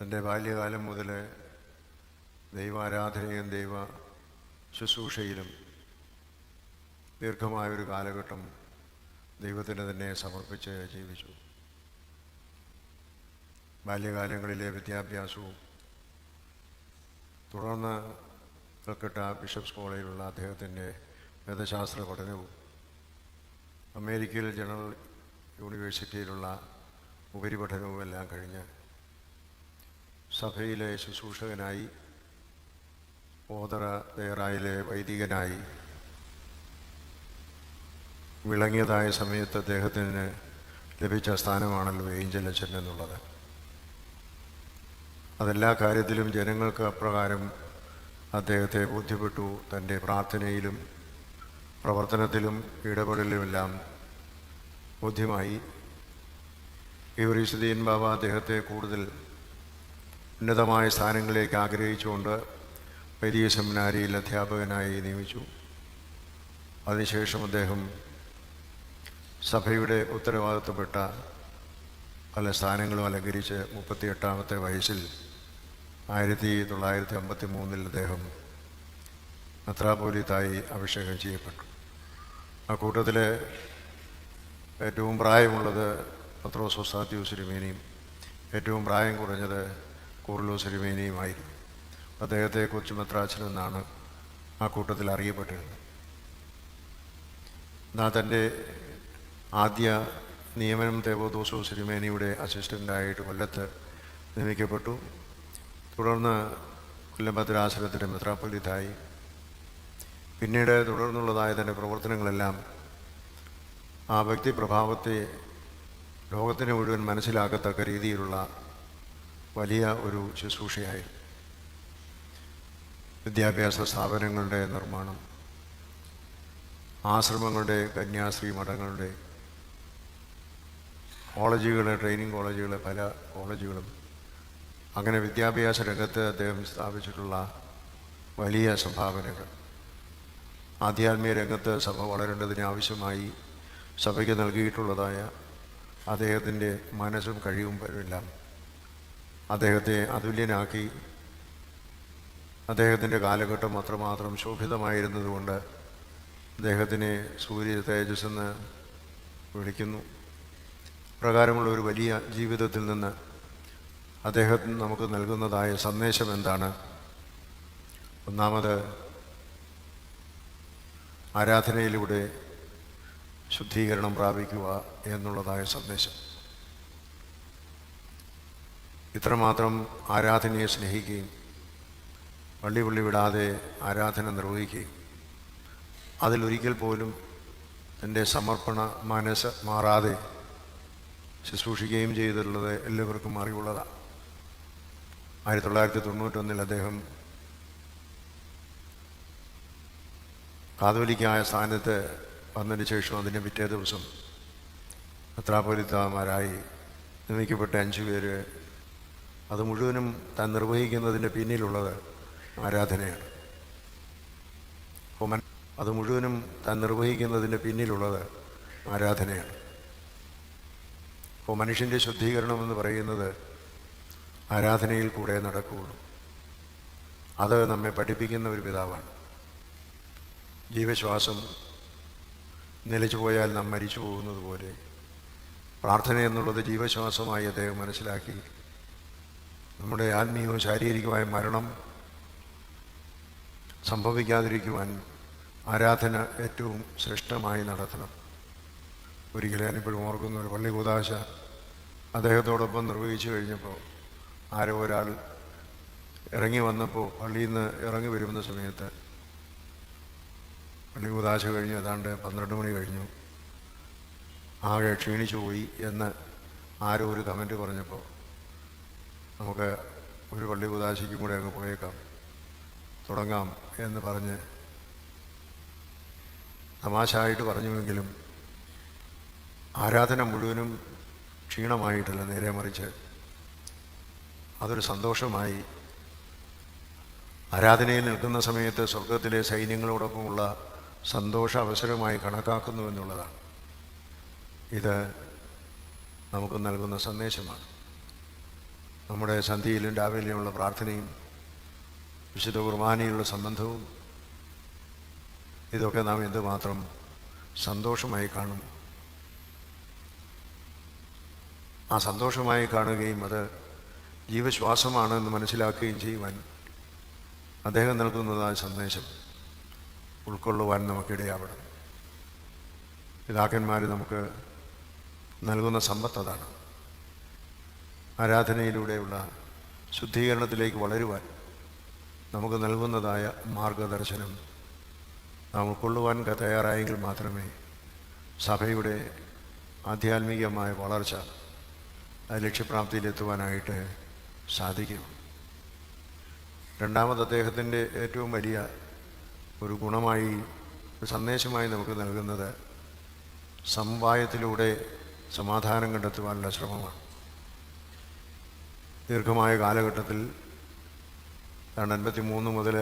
തന്റെ ബാല്യകാലം മുതൽ ദൈവാരാധനയും ദൈവ ശുശ്രൂഷയിലും ദീർഘമായൊരു കാലഘട്ടം ദൈവത്തിന് തന്നെ സമർപ്പിച്ച് ജീവിച്ചു. ബാല്യകാലങ്ങളിലെ വിദ്യാഭ്യാസവും തുടർന്ന് കൽക്കട്ട ബിഷപ്സ് കോളേജിലുള്ള അദ്ദേഹത്തിന്റെ വേദശാസ്ത്ര പഠനവും അമേരിക്കയിലെ ജനറൽ യൂണിവേഴ്സിറ്റിയിലുള്ള ഉപരിപഠനവും എല്ലാം കഴിഞ്ഞ് സഭയിലെ ശുശ്രൂഷകനായി ഓതറ തയ്യാറായിലെ വൈദികനായി വിളങ്ങിയതായ സമയത്ത് അദ്ദേഹത്തിന് ലഭിച്ച സ്ഥാനമാണല്ലോ ഏഞ്ചൽ അച്ഛൻ എന്നുള്ളത്. അതെല്ലാ കാര്യത്തിലും ജനങ്ങൾക്ക് അപ്രകാരം അദ്ദേഹത്തെ ബോധ്യപ്പെട്ടു. തന്റെ പ്രാർത്ഥനയിലും പ്രവർത്തനത്തിലും ഇടപെടലുമെല്ലാം ബോധ്യമായി. യുവരീസുദ്ദീൻ ബാബ അദ്ദേഹത്തെ കൂടുതൽ ഉന്നതമായ സ്ഥാനങ്ങളിലേക്ക് ആഗ്രഹിച്ചുകൊണ്ട് വലിയ സെമിനാരിയിൽ അധ്യാപകനായി നിയമിച്ചു. അതിനുശേഷം അദ്ദേഹം സഭയുടെ ഉത്തരവാദിത്വപ്പെട്ട പല സ്ഥാനങ്ങളും അലങ്കരിച്ച് മുപ്പത്തിയെട്ടാമത്തെ വയസ്സിൽ ആയിരത്തി തൊള്ളായിരത്തി അമ്പത്തി മൂന്നിൽ അദ്ദേഹം മെത്രാപോലിത്തായി അഭിഷേകം ചെയ്യപ്പെട്ടു. ആ കൂട്ടത്തിൽ ഏറ്റവും പ്രായമുള്ളത് പത്രോസ് ഒസാത്യൂസ് തിരുമേനിയും ഏറ്റവും പ്രായം കുറഞ്ഞത് കൂർലോസ് തിരുമേനിയുമായിരുന്നു അദ്ദേഹത്തെ കൊച്ചു മെത്രാച്ചൻ എന്നാണ് ആ കൂട്ടത്തിൽ അറിയപ്പെട്ടിരുന്നത്. എന്നാൽ തന്റെ ആദ്യ നിയമനം തേവോദോസോ സിരിമേനിയുടെ അസിസ്റ്റന്റായിട്ട് കൊല്ലത്ത് നിയമിക്കപ്പെട്ടു. തുടർന്ന് കൊല്ലം ഭദ്രാശ്രമത്തിന്റെ മെത്രാപ്പൊലിത്തായി. പിന്നീട് തുടർന്നുള്ളതായ തന്റെ പ്രവർത്തനങ്ങളെല്ലാം ആ വ്യക്തി പ്രഭാവത്തെ ലോകത്തിന് മുഴുവൻ മനസ്സിലാക്കത്തക്ക രീതിയിലുള്ള വലിയ ഒരു ശുശ്രൂഷയായി. വിദ്യാഭ്യാസ സ്ഥാപനങ്ങളുടെ നിർമ്മാണം ആശ്രമങ്ങളുടെ കന്യാശ്രീ മഠങ്ങളുടെ കോളേജുകളെ ട്രെയിനിങ് കോളേജുകൾ പല കോളേജുകളും അങ്ങനെ വിദ്യാഭ്യാസ രംഗത്ത് അദ്ദേഹം സ്ഥാപിച്ചിട്ടുള്ള വലിയ സംഭാവനകൾ. ആധ്യാത്മിക രംഗത്ത് സഭ വളരേണ്ടതിന് ആവശ്യമായി സഭയ്ക്ക് നൽകിയിട്ടുള്ളതായ അദ്ദേഹത്തിന്റെ മനസ്സും കഴിവും കഴിവുമെല്ലാം അദ്ദേഹത്തെ അതുല്യനാക്കി. അദ്ദേഹത്തിന്റെ കാലഘട്ടം അത്രമാത്രം ശോഭിതമായിരുന്നതുകൊണ്ട് അദ്ദേഹത്തിനെ സൂര്യ തേജസ് എന്ന് വിളിക്കുന്നു. പ്രകാരമുള്ള ഒരു വലിയ ജീവിതത്തിൽ നിന്ന് അദ്ദേഹത്തിന് നമുക്ക് നൽകുന്നതായ സന്ദേശം എന്താണ്? ഒന്നാമത് ആരാധനയിലൂടെ ശുദ്ധീകരണം പ്രാപിക്കുക എന്നുള്ളതായ സന്ദേശം. ഇത്രമാത്രം ആരാധനയെ സ്നേഹിക്കുകയും പള്ളി പള്ളി വിടാതെ ആരാധന നിർവഹിക്കുകയും അതിലൊരിക്കൽ പോലും എന്റെ സമർപ്പണ മനസ്സ് മാറാതെ ശുശ്രൂഷിക്കുകയും ചെയ്തിട്ടുള്ളത് എല്ലാവർക്കും അറിവുള്ളതാണ് ആയിരത്തി തൊള്ളായിരത്തി തൊണ്ണൂറ്റൊന്നിൽ അദ്ദേഹം കാതോലിക്കായ സ്ഥാനത്ത് വന്നതിന് ശേഷം അതിന്റെ പിറ്റേ ദിവസം മെത്രാപ്പൊലിത്തമാരായി നിയമിക്കപ്പെട്ട അഞ്ചു പേര് അത് മുഴുവനും താൻ നിർവഹിക്കുന്നതിന്റെ പിന്നിലുള്ളത് ആരാധനയാണ്. ഹോമൻ മൻ അത് മുഴുവനും താൻ നിർവഹിക്കുന്നതിന്റെ പിന്നിലുള്ളത് ആരാധനയാണ്. അപ്പോൾ മനുഷ്യന്റെ ശുദ്ധീകരണം എന്ന് പറയുന്നത് ആരാധനയിൽ കൂടെ നടക്കുകയുള്ളൂ. അത് നമ്മെ പഠിപ്പിക്കുന്ന ഒരു പിതാവാണ്. ജീവശ്വാസം നിലച്ചു പോയാൽ നാം മരിച്ചു പോകുന്നത് പോലെ പ്രാർത്ഥന എന്നുള്ളത് ജീവശ്വാസമായി അദ്ദേഹം മനസ്സിലാക്കി നമ്മുടെ ആത്മീയവും ശാരീരികമായ മരണം സംഭവിക്കാതിരിക്കുവാൻ ആരാധന ഏറ്റവും ശ്രേഷ്ഠമായി നടത്തണം. ഒരിക്കലും ഞാനിപ്പോഴും ഓർക്കുന്ന ഒരു പള്ളി കൂതാശ അദ്ദേഹത്തോടൊപ്പം നിർവഹിച്ചു കഴിഞ്ഞപ്പോൾ ആരോ ഒരാൾ ഇറങ്ങി വന്നപ്പോൾ പള്ളിയിൽ നിന്ന് ഇറങ്ങി വരുന്ന സമയത്ത് പള്ളി കൂതാശ കഴിഞ്ഞ് ഏതാണ്ട് പന്ത്രണ്ട് മണി കഴിഞ്ഞു. ആകെ ക്ഷീണിച്ചു പോയി എന്ന് ആരോ ഒരു കമന്റ് പറഞ്ഞപ്പോൾ നമുക്ക് ഒരു പള്ളി ഉദാശിക്കും കൂടെ അങ്ങ് പോയേക്കാം. തുടങ്ങാം എന്ന് പറഞ്ഞ് തമാശായിട്ട് പറഞ്ഞുവെങ്കിലും ആരാധന മുഴുവനും ക്ഷീണമായിട്ടല്ല നേരെ മറിച്ച് അതൊരു സന്തോഷമായി. ആരാധനയിൽ നിൽക്കുന്ന സമയത്ത് സ്വർഗത്തിലെ സൈന്യങ്ങളോടൊപ്പമുള്ള സന്തോഷ അവസരമായി കണക്കാക്കുന്നു എന്നുള്ളതാണ്. ഇത് നമുക്ക് നൽകുന്ന സന്ദേശമാണ്. നമ്മുടെ സന്ധ്യയിലും രാവിലെയുമുള്ള പ്രാർത്ഥനയും വിശുദ്ധ കുർബാനയുള്ള സംബന്ധവും ഇതൊക്കെ നാം എന്തുമാത്രം സന്തോഷമായി കാണും. ആ സന്തോഷമായി കാണുകയും അത് ജീവശ്വാസമാണ് എന്ന് മനസ്സിലാക്കുകയും ചെയ്യുവാൻ അദ്ദേഹം നൽകുന്നതായ സന്ദേശം ഉൾക്കൊള്ളുവാൻ നമുക്കിടയാവണം. പിതാക്കന്മാർ നമുക്ക് നൽകുന്ന സമ്പത്ത് അതാണ്. ആരാധനയിലൂടെയുള്ള ശുദ്ധീകരണത്തിലേക്ക് വളരുവാൻ നമുക്ക് നൽകുന്നതായ മാർഗദർശനം നാം ഉൾക്കൊള്ളുവാൻ തയ്യാറായെങ്കിൽ മാത്രമേ സഭയുടെ ആധ്യാത്മികമായ വളർച്ച ലക്ഷ്യപ്രാപ്തിയിലെത്തുവാനായിട്ട് സാധിക്കും. രണ്ടാമത് അദ്ദേഹത്തിന്റെ ഏറ്റവും വലിയ ഒരു ഗുണമായി ഒരു സന്ദേശമായി നമുക്ക് നൽകുന്നത് സമവായത്തിലൂടെ സമാധാനം കണ്ടെത്തുവാനുള്ള ശ്രമമാണ്. ദീർഘമായ കാലഘട്ടത്തിൽ അൻപത്തി മൂന്ന് മുതൽ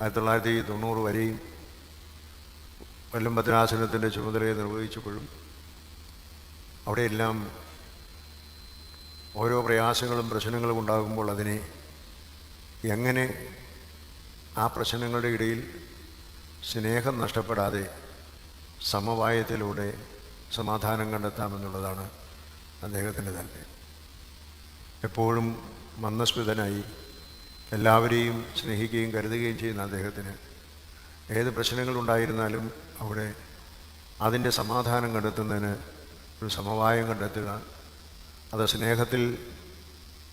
ആയിരത്തി തൊള്ളായിരത്തി തൊണ്ണൂറ് വരെയും കൊല്ലം ഭദ്രാസനത്തിന്റെ ചുമതലയെ നിർവഹിച്ചപ്പോഴും അവിടെയെല്ലാം ഓരോ പ്രയാസങ്ങളും പ്രശ്നങ്ങളും ഉണ്ടാകുമ്പോൾ അതിനെ എങ്ങനെ ആ പ്രശ്നങ്ങളുടെ ഇടയിൽ സ്നേഹം നഷ്ടപ്പെടാതെ സമവായത്തിലൂടെ സമാധാനം കണ്ടെത്താമെന്നുള്ളതാണ് അദ്ദേഹത്തിന്റെ താല്പര്യം. എപ്പോഴും മന്ദസ്മിതനായി എല്ലാവരെയും സ്നേഹിക്കുകയും കരുതുകയും ചെയ്യുന്ന അദ്ദേഹത്തിന് ഏത് പ്രശ്നങ്ങളുണ്ടായിരുന്നാലും അവിടെ അതിന്റെ സമാധാനം കണ്ടെത്തുന്നതിന് ഒരു സമവായം കണ്ടെത്തുക. അത് സ്നേഹത്തിൽ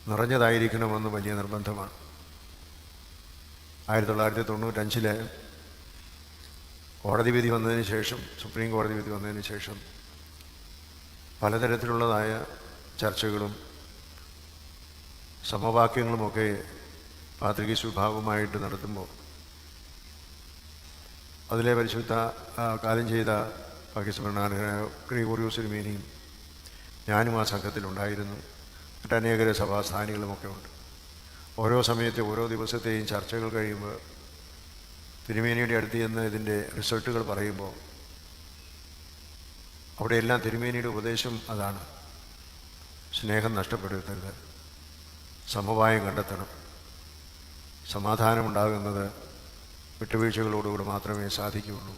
നിറഞ്ഞതായിരിക്കണമെന്ന് വലിയ നിർബന്ധമാണ്. ആയിരത്തി തൊള്ളായിരത്തി തൊണ്ണൂറ്റഞ്ചിലെ കോടതി വിധി വന്നതിന് ശേഷം സുപ്രീം കോടതി വിധി വന്നതിന് ശേഷം പലതരത്തിലുള്ളതായ ചർച്ചകളും സമവാക്യങ്ങളുമൊക്കെ പാത്രികീസ് വിഭാഗവുമായിട്ട് നടത്തുമ്പോൾ അതിലെ പരിശുദ്ധ കാലം ചെയ്ത പാകിസ്മരണ ഗ്രിഗോറിയോസ് തിരുമേനിയും ഞാനും ആ സംഘത്തിലുണ്ടായിരുന്നു. മറ്റനേക സഭാസ്ഥാനികളുമൊക്കെ ഉണ്ട് ഓരോ സമയത്തെ ഓരോ ദിവസത്തെയും ചർച്ചകൾ കഴിയുമ്പോൾ തിരുമേനിയുടെ അടുത്ത് ചെന്ന് ഇതിന്റെ റിസൾട്ടുകൾ പറയുമ്പോൾ അവിടെയെല്ലാം തിരുമേനിയുടെ ഉപദേശം അതാണ്. സ്നേഹം നഷ്ടപ്പെടുത്തരുത് സമവായം കണ്ടെത്തണം. സമാധാനമുണ്ടാകുന്നത് വിട്ടുവീഴ്ചകളോടുകൂടി മാത്രമേ സാധിക്കുകയുള്ളൂ.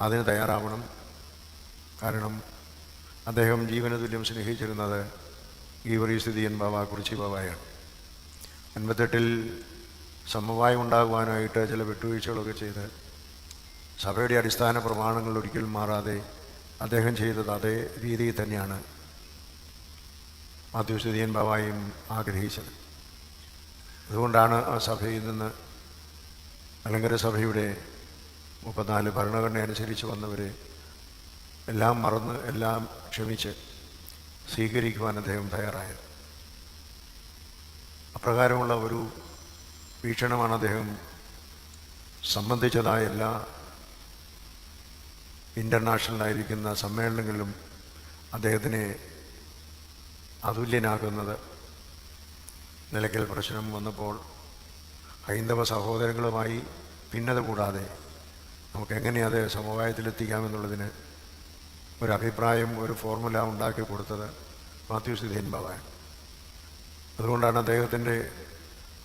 അതിന് തയ്യാറാവണം. കാരണം അദ്ദേഹം ജീവന തുല്യം സ്നേഹിച്ചിരുന്നത് സ്ഥിതി എൻ ബാബ കുറിച്ചി ബാബായാണ്. അൻപത്തെട്ടിൽ സമവായം ഉണ്ടാകുവാനായിട്ട് ചില വിട്ടുവീഴ്ചകളൊക്കെ ചെയ്ത് സഭയുടെ അടിസ്ഥാന പ്രമാണങ്ങൾ ഒരിക്കലും മാറാതെ അദ്ദേഹം ചെയ്തത് അതേ രീതിയിൽ തന്നെയാണ്. മാത്യുസ്ഥിതിയൻ ബാബായും ആഗ്രഹിച്ചത്. അതുകൊണ്ടാണ് ആ സഭയിൽ നിന്ന് അലങ്കര സഭയുടെ മുപ്പത്തിനാല് ഭരണഘടന അനുസരിച്ച് വന്നവരെ എല്ലാം മറന്ന് എല്ലാം ക്ഷമിച്ച് സ്വീകരിക്കുവാൻ അദ്ദേഹം തയ്യാറായത്. അപ്രകാരമുള്ള ഒരു വീക്ഷണമാണ് അദ്ദേഹം സംബന്ധിച്ചതായ എല്ലാ ഇന്റർനാഷണലായിരിക്കുന്ന സമ്മേളനങ്ങളിലും അദ്ദേഹത്തിനെ അതുല്യനാക്കുന്നത് നിലയ്ക്കൽ പ്രശ്നം വന്നപ്പോൾ ഹൈന്ദവ സഹോദരങ്ങളുമായി ഭിന്നത കൂടാതെ നമുക്ക് എങ്ങനെ അത് സമവായത്തിലെത്തിക്കാമെന്നുള്ളതിന് ഒരഭിപ്രായം ഒരു ഫോർമുല ഉണ്ടാക്കി കൊടുത്തത് മാത്യു സുധീൻ ഭവാൻ അതുകൊണ്ടാണ് അദ്ദേഹത്തിന്റെ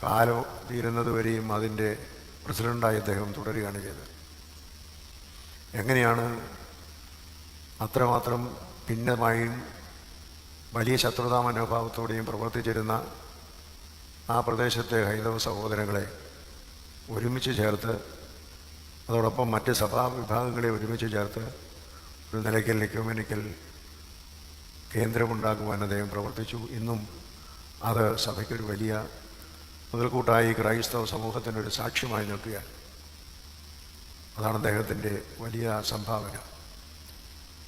കാലം തീരുന്നത് വരെയും അതിന്റെ പ്രസിഡന്റായി അദ്ദേഹം തുടരുകയാണ് ചെയ്തത്. എങ്ങനെയാണ് അത്രമാത്രം ഭിന്നമായും വലിയ ശത്രുതാ മനോഭാവത്തോടെയും പ്രവർത്തിച്ചിരുന്ന ആ പ്രദേശത്തെ ഹൈന്ദവ സഹോദരങ്ങളെ ഒരുമിച്ച് ചേർത്ത് അതോടൊപ്പം മറ്റ് സഭാ വിഭാഗങ്ങളെ ഒരുമിച്ച് ചേർത്ത് ഒരു നിലയ്ക്കൽ എക്യൂമെനിക്കൽ കേന്ദ്രമുണ്ടാക്കുവാൻ അദ്ദേഹം പ്രവർത്തിച്ചു. ഇന്നും അത് സഭയ്ക്കൊരു വലിയ മുതൽക്കൂട്ടായി ക്രൈസ്തവ സമൂഹത്തിനൊരു സാക്ഷ്യമായി നിൽക്കുകയാണ്. അതാണ് അദ്ദേഹത്തിന്റെ വലിയ സംഭാവന.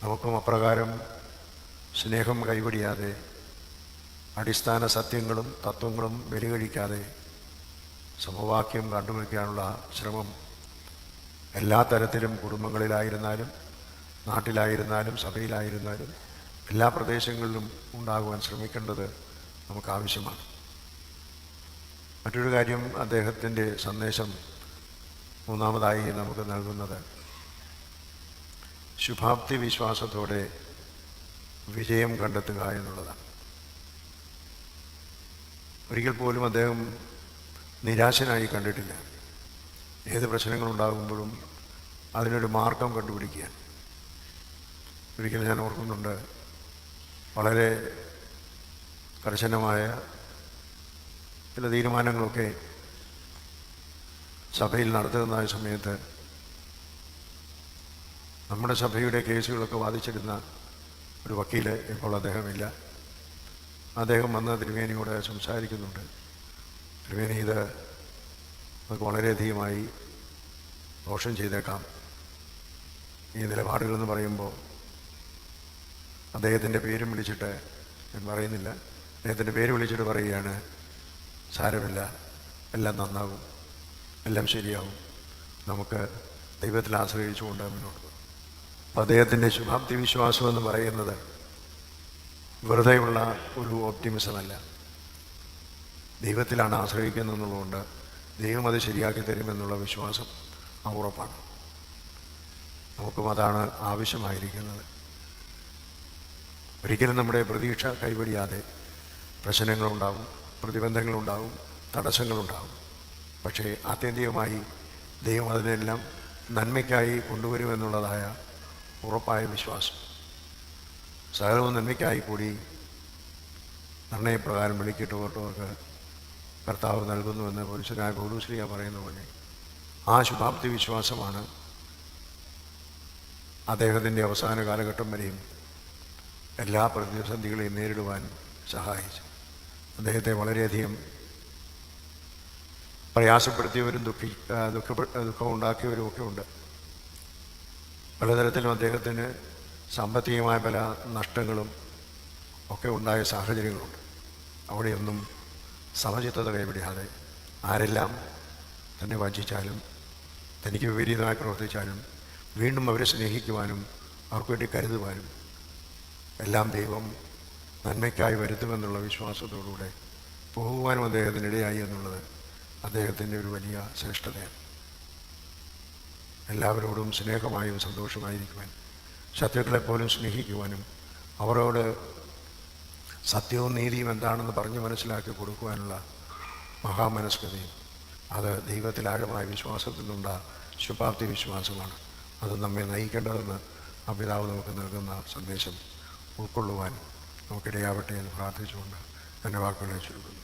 നമുക്കും അപ്രകാരം സ്നേഹം കൈപിടിയാതെ അടിസ്ഥാന സത്യങ്ങളും തത്വങ്ങളും വെലുകഴിക്കാതെ സമവാക്യം കണ്ടുപിടിക്കാനുള്ള ശ്രമം എല്ലാ തരത്തിലും കുടുംബങ്ങളിലായിരുന്നാലും നാട്ടിലായിരുന്നാലും സഭയിലായിരുന്നാലും എല്ലാ പ്രദേശങ്ങളിലും ഉണ്ടാകുവാൻ ശ്രമിക്കേണ്ടത് നമുക്ക് ആവശ്യമാണ് മറ്റൊരു കാര്യം അദ്ദേഹത്തിന്റെ സന്ദേശം മൂന്നാമതായി നമുക്ക് നൽകുന്നത്. ശുഭാപ്തി വിശ്വാസത്തോടെ വിജയം കണ്ടെത്തുക എന്നുള്ളതാണ്. ഒരിക്കൽ പോലും അദ്ദേഹം നിരാശനായി കണ്ടിട്ടില്ല. ഏത് പ്രശ്നങ്ങളുണ്ടാകുമ്പോഴും അതിനൊരു മാർഗം കണ്ടുപിടിക്കുക ഒരിക്കൽ ഞാൻ ഓർക്കുന്നുണ്ട് വളരെ കർശനമായ ചില തീരുമാനങ്ങളൊക്കെ സഭയിൽ നടത്തുന്ന സമയത്ത് നമ്മുടെ സഭയുടെ കേസുകളൊക്കെ വാദിച്ചിരുന്ന ഒരു വക്കീൽ ഇപ്പോൾ അദ്ദേഹമില്ല. അദ്ദേഹം വന്ന് ത്രിവേണിയോട് സംസാരിക്കുന്നുണ്ട്. ത്രിവേണി ഇത് നമുക്ക് വളരെയധികമായി ദോഷം ചെയ്തേക്കാം. ഈ നിലപാടുകളെന്ന് പറയുമ്പോൾ അദ്ദേഹത്തിന്റെ പേരും വിളിച്ചിട്ട് ഞാൻ പറയുന്നില്ല. അദ്ദേഹത്തിന്റെ പേര് വിളിച്ചിട്ട് പറയുകയാണ് സാരമില്ല എല്ലാം നന്നാകും എല്ലാം ശരിയാവും. നമുക്ക് ദൈവത്തിൽ ആശ്രയിച്ചുകൊണ്ട് മുന്നോട്ട് അദ്ദേഹത്തിന്റെ ശുഭാപ്തി വിശ്വാസം എന്ന് പറയുന്നത് വെറുതെയുള്ള ഒരു ഓപ്റ്റിമിസമല്ല ദൈവത്തിലാണ് ആശ്രയിക്കുന്നത് എന്നുള്ളതുകൊണ്ട് ദൈവം അത് ശരിയാക്കി തരുമെന്നുള്ള വിശ്വാസം ആ ഉറപ്പാണ്. നമുക്കും അതാണ് ആവശ്യമായിരിക്കുന്നത്. ഒരിക്കലും നമ്മുടെ പ്രതീക്ഷ കൈവടിയാതെ പ്രശ്നങ്ങളുണ്ടാവും പ്രതിബന്ധങ്ങളുണ്ടാവും തടസ്സങ്ങളുണ്ടാവും. പക്ഷേ ആത്യന്തികമായി ദൈവം അതിനെല്ലാം നന്മയ്ക്കായി കൊണ്ടുവരുമെന്നുള്ളതായ ഉറപ്പായ വിശ്വാസം. സകലവും നന്മയ്ക്കായി കൂടി നിർണയപ്രകാരം വിളിക്കിട്ടവർക്ക് കർത്താവ് നൽകുന്നുവെന്ന് പുരുഷനായ ഗുരുശ്രീയ പറയുന്ന പോലെ ആ ശുഭാപ്തി വിശ്വാസമാണ് അദ്ദേഹത്തിന്റെ അവസാന കാലഘട്ടം വരെയും എല്ലാ പ്രതിസന്ധികളെയും നേരിടുവാൻ സഹായിച്ചു. അദ്ദേഹത്തെ വളരെയധികം പ്രയാസപ്പെടുത്തിയവരും ദുഃഖി ദുഃഖ ദുഃഖമുണ്ടാക്കിയവരും ഒക്കെ ഉണ്ട്. പലതരത്തിലും അദ്ദേഹത്തിന് സാമ്പത്തികമായ പല നഷ്ടങ്ങളും ഒക്കെ ഉണ്ടായ സാഹചര്യങ്ങളുണ്ട്. അവിടെയൊന്നും സമചിത്തത കൈവിടാതെ ആരെല്ലാം തന്നെ വഞ്ചിച്ചാലും തനിക്ക് വിപരീതമായി പ്രവർത്തിച്ചാലും വീണ്ടും അവരെ സ്നേഹിക്കുവാനും അവർക്ക് വേണ്ടി കരുതുവാനും എല്ലാം ദൈവം നന്മയ്ക്കായി വരുത്തുമെന്നുള്ള വിശ്വാസത്തോടുകൂടെ പോകുവാനും അദ്ദേഹത്തിനിടയായി എന്നുള്ളത് അദ്ദേഹത്തിന്റെ ഒരു വലിയ ശ്രേഷ്ഠതയാണ്. എല്ലാവരോടും സ്നേഹമായും സന്തോഷമായിരിക്കുവാൻ ശത്രുക്കളെപ്പോലും സ്നേഹിക്കുവാനും അവരോട് സത്യവും നീതിയും എന്താണെന്ന് പറഞ്ഞ് മനസ്സിലാക്കി കൊടുക്കുവാനുള്ള മഹാമനസ്കതയും അത് ദൈവത്തിൽ ആഴമായ വിശ്വാസത്തിൽ നിന്നുണ്ട ശുഭാപ്തി വിശ്വാസമാണ്. അത് നമ്മെ നയിക്കേണ്ടതെന്ന് ആ പിതാവ് നമുക്ക് നൽകുന്ന സന്ദേശം ഉൾക്കൊള്ളുവാൻ നമുക്കിടയാവട്ടെ എന്ന് പ്രാർത്ഥിച്ചുകൊണ്ട് എന്റെ വാക്കുകളെ ചുരുക്കുന്നു